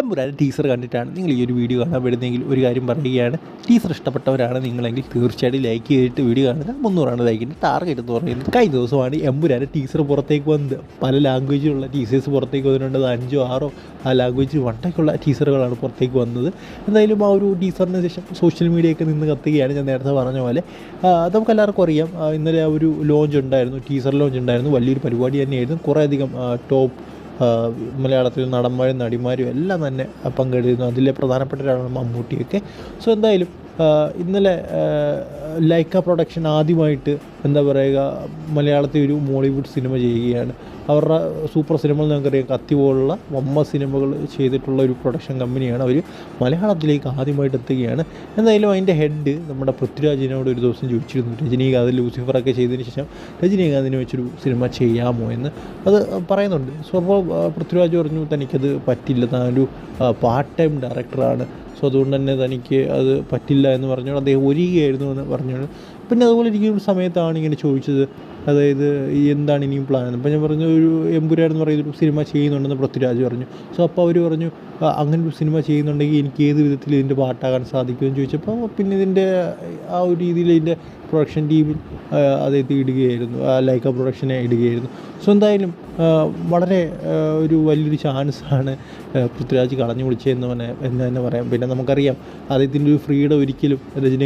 Empuraan teaser കണ്ടിട്ടാണ് നിങ്ങൾ ഈ ഒരു വീഡിയോ കാണാൻ വരുന്നതെങ്കിൽ ഒരു കാര്യം പറയുകയാണ്. ടീസർ ഇഷ്ടപ്പെട്ടവരാണ് നിങ്ങളെങ്കിൽ തീർച്ചയായിട്ടും ലൈക്ക് ചെയ്തിട്ട് വീഡിയോ കാണുക. മുന്നൂറാണ് ലൈക്കിന്റെ ടാർഗറ്റ് എന്ന് പറയുന്നത്. കഴിഞ്ഞ ദിവസമാണ് എമ്പുരാൻ ടീസർ പുറത്തേക്ക് വന്നത്. പല ലാംഗ്വേജിലുള്ള ടീസേഴ്സ് പുറത്തേക്ക് വന്നിട്ടുണ്ട്. അഞ്ചോ ആറോ ആ ലാംഗ്വേജ് വണ്ടൊക്കെയുള്ള ടീസറുകളാണ് പുറത്തേക്ക് വന്നത്. എന്തായാലും ആ ഒരു ടീസറിന് ശേഷം സോഷ്യൽ മീഡിയയൊക്കെ നിന്ന് കത്തുകയാണ് ഞാൻ നേരത്തെ പറഞ്ഞ പോലെ. നമുക്ക് എല്ലാവർക്കും അറിയാം. ഇന്നലെ ആ ഒരു ലോഞ്ച് ഉണ്ടായിരുന്നു. ടീസർ ലോഞ്ച് ഉണ്ടായിരുന്നു. വലിയൊരു പരിപാടി തന്നെയായിരുന്നു. കുറേയധികം ടോപ്പ് മലയാളത്തിൽ നടന്മാരും നടിമാരും എല്ലാം തന്നെ പങ്കെടുത്തിരുന്നു. അതിലെ പ്രധാനപ്പെട്ട ഒരാളാണ് മമ്മൂട്ടിയൊക്കെ. സോ എന്തായാലും ഇന്നലെ ലൈക്ക പ്രൊഡക്ഷൻ ആദ്യമായിട്ട് എന്താ പറയുക മലയാളത്തിൽ ഒരു മോളിവുഡ് സിനിമ ചെയ്യുകയാണ്. അവരുടെ സൂപ്പർ സിനിമകൾ നമുക്കറിയാം കത്തി പോലുള്ള വമ്മ സിനിമകൾ ചെയ്തിട്ടുള്ള ഒരു പ്രൊഡക്ഷൻ കമ്പനിയാണ് അവർ മലയാളത്തിലേക്ക് ആദ്യമായിട്ട് എത്തുകയാണ്. എന്തായാലും അതിന്റെ ഹെഡ് നമ്മുടെ പൃഥ്വിരാജിനോട് ഒരു ദിവസം ചോദിച്ചിരുന്നു രജനീകാന്ത് ലൂസിഫറൊക്കെ ചെയ്തതിന് ശേഷം രജനീകാന്തിനെ വെച്ചൊരു സിനിമ ചെയ്യാമോ എന്ന്. അത് പറയുന്നുണ്ട്. സോ അപ്പോൾ പൃഥ്വിരാജ് പറഞ്ഞു തനിക്കത് പറ്റില്ല. താനൊരു പാർട്ട് ടൈം ഡയറക്ടറാണ് സോ അതുകൊണ്ട് തന്നെ തനിക്ക് അത് പറ്റില്ല എന്ന് പറഞ്ഞുകൊണ്ട് അദ്ദേഹം ഒരുകയായിരുന്നു എന്ന് പറഞ്ഞുകൊണ്ട് പിന്നെ അതുപോലെ ഇരിക്കുന്ന സമയത്താണ് ഇങ്ങനെ ചോദിച്ചത് അതായത് എന്താണ് ഇനിയും പ്ലാൻ അപ്പോൾ ഞാൻ പറഞ്ഞു ഒരു എമ്പുരാൻ എന്ന് പറയുന്ന ഒരു സിനിമ ചെയ്യുന്നുണ്ടെന്ന് പൃഥ്വിരാജ് പറഞ്ഞു. സോ അപ്പോൾ അവർ പറഞ്ഞു "ആ, അങ്ങനെ ഒരു സിനിമ ചെയ്യുന്നുണ്ടെങ്കിൽ എനിക്ക് ഏത് വിധത്തിൽ ഇതിന്റെ പാട്ടാകാൻ സാധിക്കുമെന്ന് ചോദിച്ചപ്പോൾ പിന്നെ ഇതിന്റെ ആ ഒരു രീതിയിൽ ഇതിന്റെ പ്രൊഡക്ഷൻ ടീമിൽ അതായത് ഇടുകയായിരുന്നു. ലൈക്ക പ്രൊഡക്ഷനെ ഇടുകയായിരുന്നു. സോ എന്തായാലും വളരെ ഒരു വലിയൊരു ചാൻസാണ് പൃഥ്വിരാജ് കളഞ്ഞു കുളിച്ചതെന്ന് തന്നെ എന്ന് തന്നെ പറയാം. പിന്നെ നമുക്കറിയാം അദ്ദേഹത്തിന്റെ ഒരു ഫ്രീഡം ഒരിക്കലും രജനി